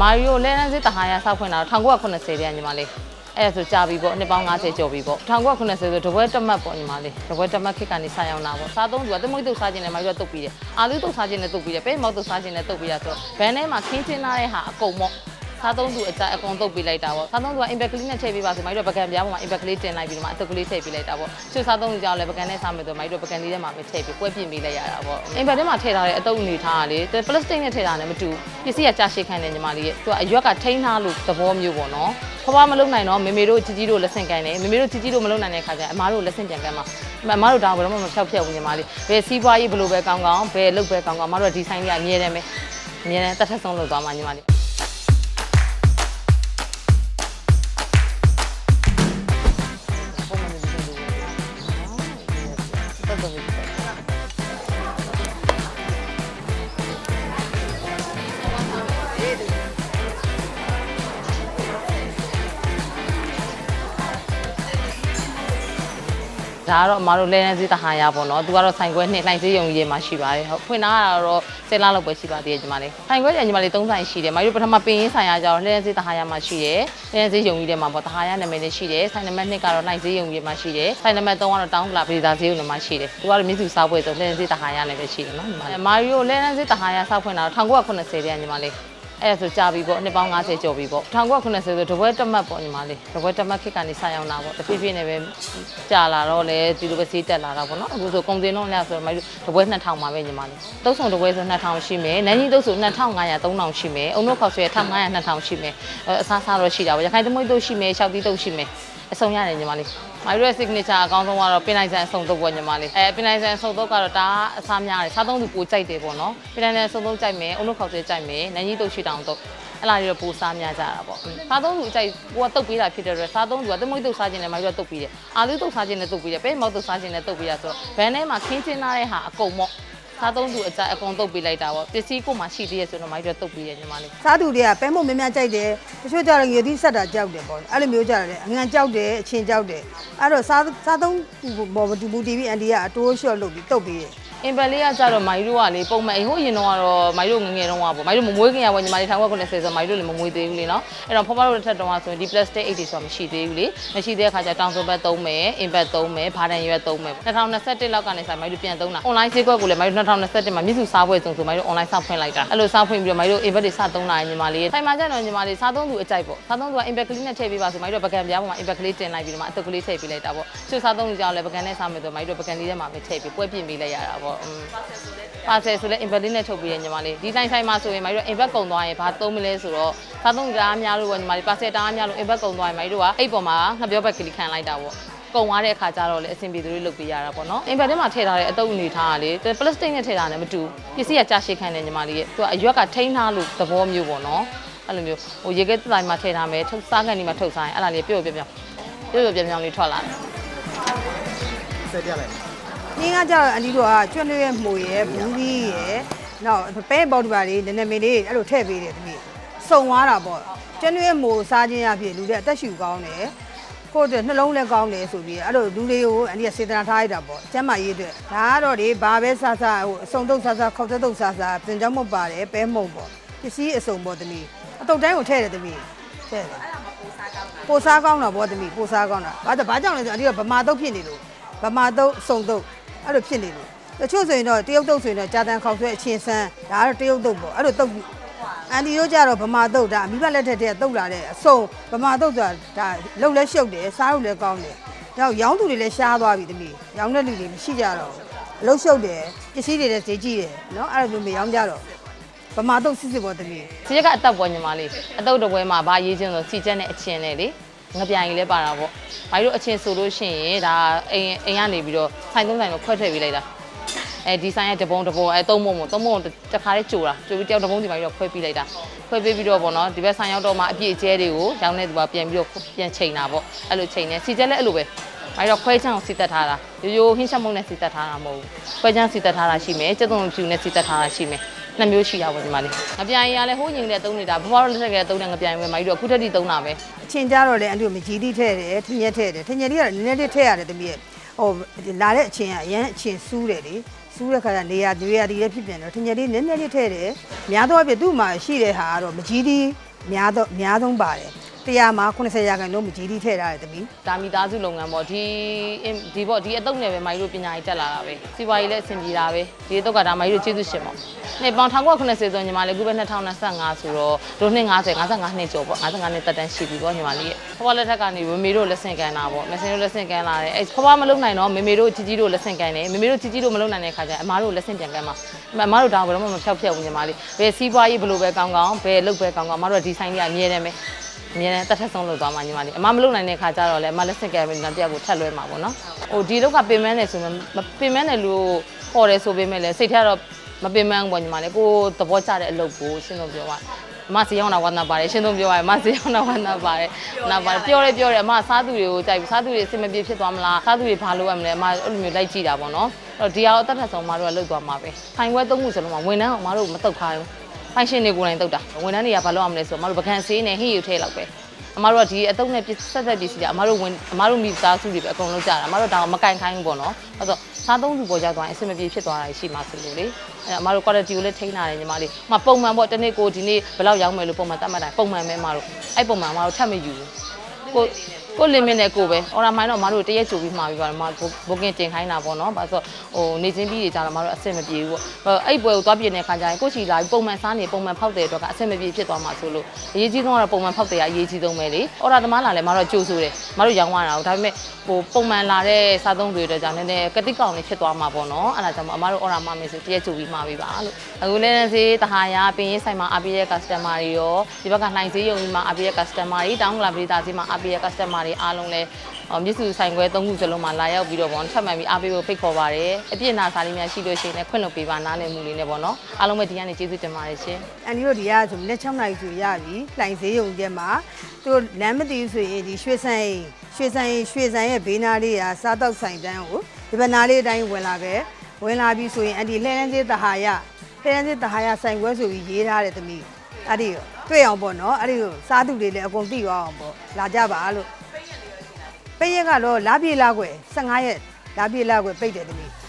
မာရီယိုလဲနန်းစစ်တဟာရဆောက်ဖွင့်တာတော့1980တဲ့ညီမလေးအဲ့ဒါဆိုကြာပြီပေါ့နှစ်ပေါင်း90ကျော်ပြီပေါ့1980ဆိုတပွဲတက်မတ်ပေါ့ညီမလေးတပွဲတက်မတ်ခစ်ကနေဆက်ရောက်လာပေါ့စားသုံးသူကတမွေးတုတ်စားခြင်းနဲ့မာရီယိုကတုတ်ပြီးတယ်အာလူတုတ်စားခြင်းနဲ့တုတ်ပြီးတယ်ပဲမောက်တုတ်စားခြင်းနဲ့တုတ်ပြီးတာဆိုတော့ဘန်ထဲမှာခင်းချင်းလာတဲ့ဟာအကုန်ပေါ့ စားသုံးသူအကြအကုန်တုတ်ပေးလိုက်တာပေါ့စားသုံးသူက impact ကလေးနဲ့ထည့်ပေးပါဆိုမာရီတို့ပကံပြားပေါ်မှာ impact ကလေးတင်လိုက်ပြီးတော့မှအတုတ်ကလေးထည့်ပေးလိုက်တာပေါ့ဆွစားသုံးသူကြောင့်လည်းပကံနဲ့စားမယ်ဆိုမာရီတို့ပကံလေးထဲမှာပဲထည့်ပြီးကွဲပြင်ပေးလိုက်ရတာပေါ့ impact ထဲမှာထည့်ထားတဲ့အတုတ်အနေထားကလေ plastic နဲ့ထည့်ထားတယ်မတူပစ္စည်းကကြာရှည်ခံတယ်ညီမလေးရဲ့သူကအရွက်ကထိန်းထားလို့သဘောမျိုးပေါ့နော်ဖွားဖွားမလုံနိုင်တော့မေမေတို့ជីជីတို့လက်ဆင့်ကန်တယ်မေမေတို့ជីជីတို့မလုံနိုင်တဲ့ခါကျအမားတို့လက်ဆင့်ပြန်ကန်မှာအမားတို့တောင်းဘယ်တော့မှမဖြောက်ဖြက်ဘူးညီမလေးဘယ်စီးပွားရေးဘယ်လိုပဲကောင်းကောင်းဘယ်လုပ်ပဲကောင်းကောင်းအမားတို့ဒီဆိုင်လေးကအမြဲတမ်းပဲအမြဲတမ်းတတ်ထက်ဆုံးလုပ်သွားမှာညီမလေး ဒါကတော့အမတို့လဲနေစီတဟာရပေါ့နော်သူကတော့ဆိုင်ခွဲနှစ်လှိုင်စေးရုံကြီးမှာရှိပါတယ်ဟုတ်ဖွင့်ထားတာတော့ဆယ်လလောက်ပဲရှိပါသေးတယ်ညီမလေးဆိုင်ခွဲညီမလေး၃ဆိုင်ရှိတယ်မတို့ပထမပင်ရင်းဆိုင်ရကြတော့လဲနေစီတဟာရမှာရှိတယ်လဲနေစီရုံကြီးထဲမှာပေါ့တဟာရနာမည်လေးရှိတယ်ဆိုင်နံပါတ်2ကတော့လှိုင်စေးရုံကြီးမှာရှိတယ်ဆိုင်နံပါတ်3ကတော့တောင်းကလာပြည်သာစေးရုံထဲမှာရှိတယ်သူကတော့မြစ်စုစားပွဲဆိုလဲနေစီတဟာရနဲ့ပဲရှိတယ်နော်ညီမလေးမာရီယိုလဲနေစီတဟာရဆောက်ဖွင့်တာတော့1980တဲ့ညီမလေး အဲ့ဒါဆိုကြာပြီပေါ့နှစ်ပေါင်း90ကျော်ပြီပေါ့1980ဆိုတပွဲတက်မတ်ပေါ့ညီမလေးတပွဲတက်မတ်ခစ်ကနေဆက်ရောက်လာပေါ့တဖြည်းဖြည်းနဲ့ပဲကြာလာတော့လေဒီလိုပဲဆေးတက်လာတာပေါ့နော်အခုဆိုကုန်တင်တော့လဲဆိုတော့မတို့တပွဲ2000ပါပဲညီမလေးတုပ်ဆောင်တပွဲဆို2000ရှိမယ်နန်းကြီးတုပ်ဆို2500 3000ရှိမယ်အုံတို့ခေါက်ဆွဲ1500 2000ရှိမယ်အစားစားတော့ရှိတာပေါ့ရခိုင်သမွေးတုပ်ရှိမယ်ရှောက်တီးတုပ်ရှိမယ်အစုံရတယ်ညီမလေး မာရီရဲ့ signature အကောင်းဆုံးကတော့ပင်လိုက်ဆန်အစုံတုပ်ပေါ့ညီမလေးအဲပင်လိုက်ဆန်အစုံတုပ်ကတော့ဒါအစားများတယ်စားသုံးသူပိုကြိုက်တယ်ပေါ့နော်ပင်လိုက်ဆန်အစုံတုပ်ကြိုက်မယ်အုံတို့ခေါက်ဆွဲကြိုက်မယ်နန်းကြီးတုပ်ရှိတောင်တုပ်အဲ့လာတွေတော့ပိုစားများကြတာပေါ့စားသုံးသူအကြိုက်ကိုကတုပ်ပေးတာဖြစ်တဲ့အတွက်စားသုံးသူကတမွေးတုပ်စားခြင်းနဲ့မာရီကတုပ်ပေးတယ်အာလူတုပ်စားခြင်းနဲ့တုပ်ပေးတယ်ပဲမောက်တုပ်စားခြင်းနဲ့တုပ်ပေးတာဆိုတော့ဘန်ထဲမှာခင်းချင်းလာတဲ့ဟာအကုန်ပေါ့ စားသုံးသူအကြိုက်အကုန်တုပ်ပေးလိုက်တာပေါ့ပစ္စည်းကိုမှရှိသေးရဲ့ဆိုတော့မာရီကတုပ်ပေးတယ်ညီမလေးစားသူတွေကပဲမုံများများကြိုက်တယ်တချို့ကြတော့ငွေသီးဆက်တာကြောက်တယ်ပေါ့အဲ့လိုမျိုးကြတယ်လေအငံကြောက်တယ်အချင်းကြောက်တယ်အဲ့တော့စားစားသုံးဘောမတူဘူးတီဗီအန်တီကအတိုးရှော့လုပ်ပြီးတုတ်ပေးတယ် အင်ပယ်လေးကကြတော့မိုင်တို့ကလေပုံမှန်အိမ်ဟိုရင်တော့ကတော့မိုင်တို့ငငယ်တော့ကပေါ့မိုင်တို့မမွေးခင်ရပေါ့ညီမလေး1990ဆိုမိုင်တို့လည်းမမွေးသေးဘူးလေနော်အဲ့တော့ဖွားဖွားတို့တစ်ထက်တော့ဆိုရင်ဒီ plastic အိတ်တွေဆိုတာမရှိသေးဘူးလေမရှိသေးတဲ့ခါကျတောင်စုံဘက်သုံးမယ်အင်ပက်သုံးမယ်ဘာတန်ရွက်သုံးမယ်2021လောက်ကနေဆိုင်မိုင်တို့ပြန်သုံးတာ online ဈေးကွက်ကိုလည်းမိုင်တို့2021မှာမြစ်စုစားပွဲစုံဆိုမိုင်တို့ online စဖွင့်လိုက်တာအဲ့လိုစဖွင့်ပြီးတော့မိုင်တို့ invert တွေစသုံးလာရင်ညီမလေးဆိုင်မှာကျတော့ညီမလေးစားသုံးသူအကြိုက်ပေါ့စားသုံးသူက impact ကလေးနဲ့ထည့်ပေးပါဆိုမိုင်တို့ပကံပြားပေါ်မှာ impact ကလေးတင်လိုက်ပြီးတော့မှအတုပ်ကလေးထည့်ပေးလိုက်တာပေါ့သူစားသုံးသူကြောင့်လည်းပကံနဲ့စားမယ်ဆိုမိုင်တို့ပကံလေးထဲမှာပဲထည့်ပြီးပွဲပြင်ပေးလိုက်ရတာပေါ့อืมပါဆယ်ဆိုလဲ invert လေးနဲ့ထုတ်ပြီးရညီမလေးဒီဆိုင်ဆိုင်မှာဆိုရင်မတို့ invert ကုန်သွားရင်ဘာသုံးမလဲဆိုတော့စားသုံးကြအားများလို့ပေါ့ညီမလေးပါဆယ်တာအားများလို့ invert ကုန်သွားရင်မတို့ကအဲ့ပေါ်မှာငှပြောဘက်ကလေးခံလိုက်တာပေါ့ကုန်သွားတဲ့အခါကျတော့လေအဆင်ပြေသူတွေလုပ်ပေးရတာပေါ့နော် invert ထဲမှာထည့်ထားတဲ့အတုပ်အနေထားကလေ plastic နဲ့ထည့်ထားတယ်မတူပစ္စည်းကကြာရှည်ခံတယ်ညီမလေးရဲ့သူကအရွက်ကထိန်းထားလို့သဘောမျိုးပေါ့နော်အဲ့လိုမျိုးဟိုရေခဲတိုင်မှာထည့်ထားမယ်ထုတ်စားကန်ဒီမှာထုတ်စားရင်အဲ့ဒါလေးပြုတ်ပြုတ်ပြုတ်ပြုတ်ပြုတ်ပြုတ်ပြုတ်လေးထွက်လာတယ်ဆက်ပြလိုက်။ င်းကကြတော့အန်တီတို့ကကျွတ်နေတဲ့မှုရယ်ဘူးကြီးရယ်နောက်ပဲပေါက်တပါလေးနည်းနည်းမလေးအဲ့လိုထည့်ပေးတယ်တမီး။စုံသွားတာပေါ့။ကျွတ်နေတဲ့မှုစားခြင်းရဖြစ်လူတွေအသက်ရှူကောင်းတယ်။ကိုယ့်အတွက်နှလုံးလည်းကောင်းတယ်ဆိုပြီးအဲ့လိုလူတွေကိုအန်တီကစေတနာထားရတာပေါ့။ကျမ်းမာရေးအတွက်ဒါကတော့ဒီဘာပဲစားစားဟိုအစုံတုတ်စားစားခေါက်တုတ်စားစားပြင်ကြောင်းမပါတယ်ပဲမုံပေါ့။ပစ္စည်းအစုံပေါ့တမီး။အတုတ်တိုင်းကိုထည့်တယ်တမီး။ထည့်တယ်။ပိုစားကောင်းတာပေါ့တမီးပိုစားကောင်းတာ။ဘာကြောင့်ဘာကြောင့်လဲဆိုအန်တီကဗမာတုတ်ဖြစ်နေလို့ဗမာတုတ်စုံတုတ် အဲ့လိုဖြစ်နေလို့တချို့ဆိုရင်တော့တရုတ်တုတ်ဆိုရင်တော့ကြာတန်ခေါက်ဆွဲအချင်းဆန်းဒါကတော့တရုတ်တုတ်ပေါ့အဲ့လိုတုတ်အန်တီတို့ကြတော့ဗမာတုတ်ဒါအမိဘလက်ထက်တည်းတုတ်လာတဲ့အစုံဗမာတုတ်ဆိုတာဒါလှုပ်လဲရှုပ်တယ်စားလို့လည်းကောင်းတယ်နောက်ရောင်းသူတွေလည်းရှားသွားပြီတမီးရောင်းတဲ့လူတွေမရှိကြတော့ဘူးလှုပ်ရှုပ်တယ်ပစ္စည်းတွေလည်းဈေးကြီးတယ်နော်အဲ့လိုမျိုးမရောင်းကြတော့ဗမာတုတ်စစ်စစ်ပေါ့တမီးစီရက်ကအသက်ပေါ်ညီမလေးအတုပ်တစ်ပွဲမှာဘာရေးချင်းဆိုစီချက်နဲ့အချင်းနဲ့လေ ငပြိုင်ကြီးလဲပါတာပေါ့။ဘာလို့အချင်းဆိုလို့ရှိရင်ဒါအိမ်အိမ်ကနေပြီးတော့ဆိုင်သုံးဆိုင်ကိုခွဲထည့်ပေးလိုက်တာ။အဲဒီဆိုင်ရဲ့တပုံတပုံအဲသုံးပုံပုံသုံးပုံတစ်ခါလေးကြိုတာကြိုပြီးတယောက်တပုံဒီမှာပြီးတော့ခွဲပေးလိုက်တာ။ခွဲပေးပြီးတော့ပေါ့နော်ဒီဘက်ဆိုင်ရောက်တော့မှအပြည့်အကျဲတွေကိုရောင်းနေသူကပြန်ပြီးတော့ပြန်ချိန်တာပေါ့။အဲ့လိုချိန်နေစီချက်လဲအဲ့လိုပဲ။အဲ့တော့ခွဲချောင်းစီတက်ထားတာရိုးရိုးဟင်းချက်မုံနဲ့စီတက်ထားတာမဟုတ်ဘူး။ခွဲချောင်းစီတက်ထားတာရှိမယ်။ကျက်သွန်ဖြူနဲ့စီတက်ထားတာရှိမယ်။ နှစ်မျိုးရှိတာပေါ့ဒီမှာလေးငပြိုင်ရလဲဟိုးညင်တဲ့သုံးနေတာဘဘတို့လက်ထက်ကသုံးတဲ့ငပြိုင်ပဲမိုင်းတို့အခုထက်ထိသုံးတာပဲအချင်းကြတော့လေအန်တီမကြီးတိထည့်တယ်ထင်းရက်ထည့်တယ်ထင်းရက်လေးကနည်းနည်းလေးထည့်ရတယ်တမီးရဲ့ဟိုလာတဲ့အချင်းကအရန်အချင်းစူးတယ်လေစူးတဲ့ခါကျနေရာတွေရာဒီလည်းဖြစ်ပြန်တယ်ထင်းရက်လေးနည်းနည်းလေးထည့်တယ်များသောအားဖြင့်သူ့မှာရှိတဲ့ဟာကတော့မကြီးတိများတော့အများဆုံးပါတယ် တရားမှာ80ရာခိုင်နှုန်းမကြီးတိထည့်ထားတယ်သမီး ဒါမိသားစုလုပ်ငန်းပေါ့ဒီဒီပေါ့ဒီအတုံးနဲ့ပဲမိုင်းတို့ပညာရေးတက်လာတာပဲစီးပွားရေးလည်းအဆင်ပြေတာပဲဒီအတုံးကဒါမိုင်းတို့ကျေးဇူးရှင်ပေါ့နှစ်ပေါင်း1990ဆိုညီမလေးခုပဲ2025ဆိုတော့တို့နှစ်50 55နှစ်ကျော်ပေါ့55နှစ်တက်တန်းရှိပြီပေါ့ညီမလေးရဲ့ဖွားလက်ထက်ကနေမမေတို့လက်ဆင့်ကမ်းတာပေါ့မဆင်တို့လက်ဆင့်ကမ်းလာတယ်အဲဖွားမလုံနိုင်တော့မမေတို့ជីជីတို့လက်ဆင့်ကမ်းတယ်မမေတို့ជីជីတို့မလုံနိုင်တဲ့ခါကျရင်အမားတို့လက်ဆင့်ပြန်ကမ်းမှာအမားတို့ဒါဘယ်တော့မှမဖြောက်ဖြက်ဘူးညီမလေးဘယ်စီးပွားရေးဘယ်လိုပဲကောင်းကောင်းဘယ်လုပ်ပဲကောင်းကောင်းအမားတို့ဒီဆိုင်ကြီးအမြဲတမ်းပဲ အမြဲတမ်းတက်ထက်ဆုံးလုပ်သွားမှာညီမလေးအမမလုပ်နိုင်တဲ့ခါကျတော့လေအမလက်စင်ကဲမင်းတယောက်ကိုထက်လွဲမှာပေါ့နော်ဟိုဒီလောက်ကပင်မန်းတယ်ဆိုရင်မပင်မန်းတယ်လို့ခေါ်တယ်ဆိုပေမဲ့လည်းစိတ်ထဲတော့မပင်မန်းဘူးပေါ့ညီမလေးကိုသဘောကျတဲ့အလုပ်ကိုရှင်းလို့ပြောပါအမစီရောက်တာဝမ်းသာပါတယ်ရှင်းလို့ပြောပါအမစီရောက်တာဝမ်းသာပါတယ်နာပါတယ်ပြောရဲပြောရဲအမစားသူတွေကိုကြိုက်ပြီးစားသူတွေအဆင်မပြေဖြစ်သွားမလားစားသူတွေဘာလုပ်ရမလဲအမအဲ့လိုမျိုးလိုက်ကြည့်တာပေါ့နော်အဲ့တော့ဒီဟာကိုအသက်ထက်ဆုံးအမတို့ကလုပ်သွားမှာပဲဖိုင်ခွဲသုံးခုစလုံးမှာဝန်ထမ်းအောင်အမတို့မတုတ်ခိုင်းဘူး ဖိုင်ရှင်တွေကိုယ်တိုင်တုတ်တာဝန်ထမ်းတွေကဘာလုပ်ရမလဲဆိုတော့အမတို့ပကံဆေးနဲ့ဟင်းယူထဲလောက်ပဲအမတို့ကဒီအတုံးနဲ့ပြဆက်သက်ပစ္စည်းတွေအမတို့ဝင်အမတို့မိသားစုတွေပဲအကုန်လုံးကြာတာအမတို့ဒါကမကင်ခိုင်းဘူးပေါ့နော်အဲ့တော့စားသုံးသူပေါ်ကြသွားရင်အဆင်မပြေဖြစ်သွားတာရှိမှဆိုလို့လေအဲ့အမတို့ quality ကိုလည်းထိန်းထားတယ်ညီမလေးမပုံမှန်ပေါ့တနေ့ကိုဒီနေ့ဘယ်လောက်ရောင်းမယ်လို့ပုံမှန်တတ်မှတ်တာပုံမှန်ပဲအမတို့အဲ့ပုံမှန်အမတို့ထပ်မယူဘူးကို ကို limit နဲ့ကိုပဲ order မိုင်းတော့အမတို့တရက်ကြိုပြီးမှာပြီးပါတယ်အမ booking တင်ခိုင်းတာပေါ့နော်ဘာလို့ဆိုဟိုနေချင်းပြီးတွေကြာတော့အမတို့အဆင်မပြေဘူးပေါ့အဲ့ပွဲကိုသွားပြနေတဲ့ခါကျရင်ကိုချီလာပြီးပုံမှန်စားနေပုံမှန်ဖောက်တဲ့အတွက်ကအဆင်မပြေဖြစ်သွားမှာဆိုလို့အရေးကြီးဆုံးကတော့ပုံမှန်ဖောက်တဲ့အရေးကြီးဆုံးပဲလေ order သမားလာလဲအမတို့ကြိုးဆိုတယ်အမတို့ရောင်းရတာဒါပေမဲ့ဟိုပုံမှန်လာတဲ့စားသုံးတွေအတွက်ကြောင့်နည်းနည်းကတိကောင်လေးဖြစ်သွားမှာပေါ့နော်အဲ့ဒါကြောင့်အမတို့ order မမယ်ဆိုတရက်ကြိုပြီးမှာပြီးပါလို့အခုလည်းနေစေးတဟာရပင်ရေးဆိုင်မှာအပိရဲ့ customer တွေရောဒီဘက်ကနှိုင်စေးယုံကြီးမှာအပိရဲ့ customer တွေတောင်းလာပရိသတ်စီမှာအပိရဲ့ customer တွေအားလုံးလည်းအော်မြစ်စုဆိုင်ခွဲသုံးခုစလုံးမှာလာရောက်ပြီးတော့ပေါ့ထပ်မှန်ပြီးအားပေးဖို့ဖိတ်ခေါ်ပါတယ်အပြည့်နာစာလေးများရှိလို့ရှိရင်လည်းခွင့်လွှတ်ပေးပါနားလည်မှုလေးနဲ့ပေါ့နော်အားလုံးပဲဒီကနေကျေးဇူးတင်ပါတယ်ရှင်အန်ဒီတို့ဒီကဆိုလက်6နိုင်ဆိုရပြီလှိုင်ဈေးရုံကျက်မှာသူတို့လမ်းမသိဘူးဆိုရင်ဒီရွှေဆိုင်ရွှေဆိုင်ရွှေဆိုင်ရဲ့ဘေးနာလေးကစားတော့ဆိုင်တန်းကိုဒီဘက်နာလေးအတိုင်းဝင်လာခဲ့ဝင်လာပြီဆိုရင်အန်ဒီလှဲန်းဈေးတဟာရလှဲန်းဈေးတဟာရဆိုင်ခွဲဆိုပြီးရေးထားတယ်သမီးအဲ့ဒီကိုတွေ့အောင်ပေါ့နော်အဲ့ဒီကိုစားသူတွေလည်းအကုန်သိသွားအောင်ပေါ့လာကြပါလို့ ပိတ်ရက်ကတော့လာပြေလာခွဲ15ရက်လာပြေလာခွဲပိတ်တယ်သမီး